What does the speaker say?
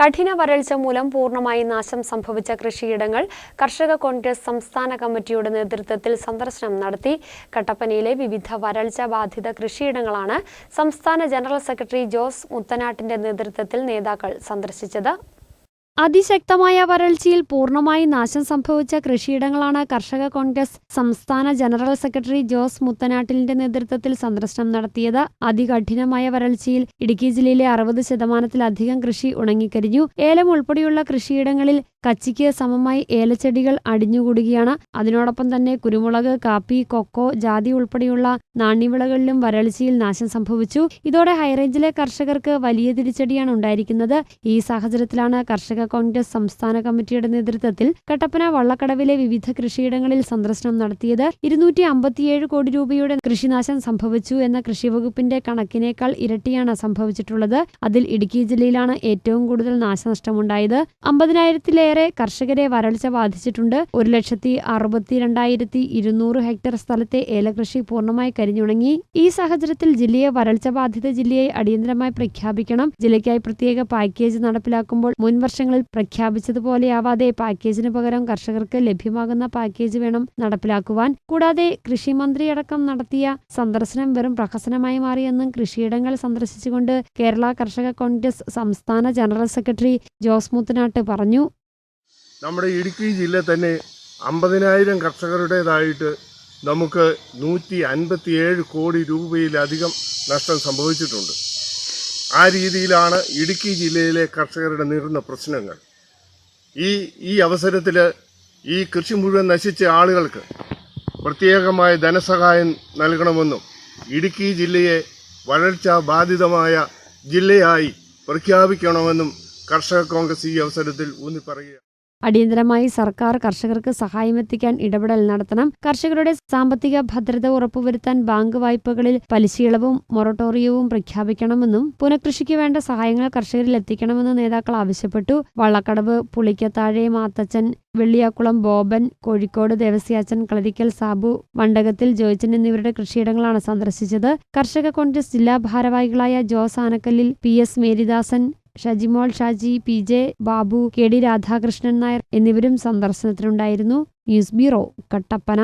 കഠിന വരൾച്ച മൂലം പൂർണമായി നാശം സംഭവിച്ച കൃഷിയിടങ്ങൾ കർഷക കോൺഗ്രസ് സംസ്ഥാന കമ്മിറ്റിയുടെ നേതൃത്വത്തിൽ സന്ദർശനം നടത്തി. കട്ടപ്പനയിലെ വിവിധ വരൾച്ച ബാധിത കൃഷിയിടങ്ങളാണ് സംസ്ഥാന ജനറൽ സെക്രട്ടറി ജോസ് മുത്തനാട്ടിന്റെ നേതൃത്വത്തിൽ നേതാക്കൾ സന്ദർശിച്ചത്. അതിശക്തമായ വരൾച്ചയിൽ പൂർണമായി നാശം സംഭവിച്ച കൃഷിയിടങ്ങളാണ് കർഷക കോൺഗ്രസ് സംസ്ഥാന ജനറൽ സെക്രട്ടറി ജോസ് മുത്തനാട്ടിലിന്റെ നേതൃത്വത്തിൽ സന്ദർശനം നടത്തിയത്. അതികഠിനമായ വരൾച്ചയിൽ ഇടുക്കി ജില്ലയിലെ അറുപത് ശതമാനത്തിലധികം കൃഷി ഉണങ്ങിക്കരിഞ്ഞു. ഏലം ഉൾപ്പെടെയുള്ള കൃഷിയിടങ്ങളിൽ കച്ചിക്ക് സമമായി ഏലച്ചെടികൾ അടിഞ്ഞുകൂടുകയാണ്. അതിനോടൊപ്പം തന്നെ കുരുമുളക് കാപ്പി കൊക്കോ ജാതി ഉൾപ്പെടെയുള്ള നാണ്യവിളകളിലും വരൾച്ചയിൽ നാശം സംഭവിച്ചു. ഇതോടെ ഹൈറേഞ്ചിലെ കർഷകർക്ക് വലിയ തിരിച്ചടിയാണ് ഉണ്ടായിരിക്കുന്നത്. ഈ സാഹചര്യത്തിലാണ് കർഷക കോൺഗ്രസ് സംസ്ഥാന കമ്മിറ്റിയുടെ നേതൃത്വത്തിൽ കട്ടപ്പന വള്ളക്കടവിലെ വിവിധ കൃഷിയിടങ്ങളിൽ സന്ദർശനം നടത്തിയത്. ഇരുന്നൂറ്റി അമ്പത്തിയേഴ് കോടി രൂപയുടെ കൃഷിനാശം സംഭവിച്ചു എന്ന കൃഷി വകുപ്പിന്റെ കണക്കിനേക്കാൾ ഇരട്ടിയാണ് സംഭവിച്ചിട്ടുള്ളത്. അതിൽ ഇടുക്കി ജില്ലയിലാണ് ഏറ്റവും കൂടുതൽ നാശനഷ്ടമുണ്ടായത്. അമ്പതിനായിരത്തിലേറെ കർഷകരെ വരൾച്ച ബാധിച്ചിട്ടുണ്ട്. ഒരു ലക്ഷത്തി അറുപത്തിരണ്ടായിരത്തി ഇരുന്നൂറ് ഹെക്ടർ സ്ഥലത്തെ ഏലകൃഷി പൂർണമായി കരിഞ്ഞുണങ്ങി. ഈ സാഹചര്യത്തിൽ ജില്ലയെ വരൾച്ച ബാധിത ജില്ലയായി അടിയന്തരമായി പ്രഖ്യാപിക്കണം. ജില്ലയ്ക്കായി പ്രത്യേക പാക്കേജ് നടപ്പിലാക്കുമ്പോൾ മുൻ വർഷങ്ങളിൽ പ്രഖ്യാപിച്ചതുപോലെയാവാതെ പാക്കേജിന് പകരം കർഷകർക്ക് ലഭ്യമാകുന്ന പാക്കേജ് വേണം നടപ്പിലാക്കുവാൻ. കൂടാതെ കൃഷി മന്ത്രിയടക്കം നടത്തിയ സന്ദർശനം വെറും പ്രഹസനമായി മാറിയെന്നും കൃഷിയിടങ്ങൾ സന്ദർശിച്ചുകൊണ്ട് കേരള കർഷക കോൺഗ്രസ് സംസ്ഥാന ജനറൽ സെക്രട്ടറി ജോസ് മുത്തനാട്ട് പറഞ്ഞു. നമ്മുടെ ഇടുക്കി ജില്ല തന്നെ അമ്പതിനായിരം കർഷകരുടേതായിട്ട് നമുക്ക് നൂറ്റി അൻപത്തിയേഴ് കോടി രൂപയിലധികം നഷ്ടം സംഭവിച്ചിട്ടുണ്ട്. ആ രീതിയിലാണ് ഇടുക്കി ജില്ലയിലെ കർഷകരുടെ നീറുന്ന പ്രശ്നങ്ങൾ. ഈ ഈ അവസരത്തിൽ ഈ കൃഷി മുഴുവൻ നശിച്ച ആളുകൾക്ക് പ്രത്യേകമായ ധനസഹായം നൽകണമെന്നും ഇടുക്കി ജില്ലയെ വരൾച്ച ബാധിതമായ ജില്ലയായി പ്രഖ്യാപിക്കണമെന്നും കർഷക കോൺഗ്രസ് ഈ അവസരത്തിൽ ഊന്നി അടിയന്തരമായി സർക്കാർ കർഷകർക്ക് സഹായമെത്തിക്കാൻ ഇടപെടൽ നടത്തണം. കർഷകരുടെ സാമ്പത്തിക ഭദ്രത ഉറപ്പുവരുത്താൻ ബാങ്ക് വായ്പകളിൽ പലിശയിളവും മൊറട്ടോറിയവും പ്രഖ്യാപിക്കണമെന്നും പുനഃകൃഷിക്ക് വേണ്ട സഹായങ്ങൾ കർഷകരിൽ എത്തിക്കണമെന്ന് നേതാക്കൾ ആവശ്യപ്പെട്ടു. വള്ളക്കടവ് പുളിക്കത്താഴെ മാത്തച്ചൻ വെള്ളിയാക്കുളം ബോബൻ കോഴിക്കോട് ദേവസ്യാച്ചൻ കളരിക്കൽ സാബു വണ്ടകത്തിൽ ജോയിച്ചൻ എന്നിവരുടെ കൃഷിയിടങ്ങളാണ് സന്ദർശിച്ചത്. കർഷക കോൺഗ്രസ് ജില്ലാ ഭാരവാഹികളായ Jose ആനക്കല്ലിൽ P S Meridasan Shajimol Shaji P J Babu K D Radhakrishnan Nair എന്നിവരും സന്ദർശനത്തിനുണ്ടായിരുന്നു. News bureau Kattappana.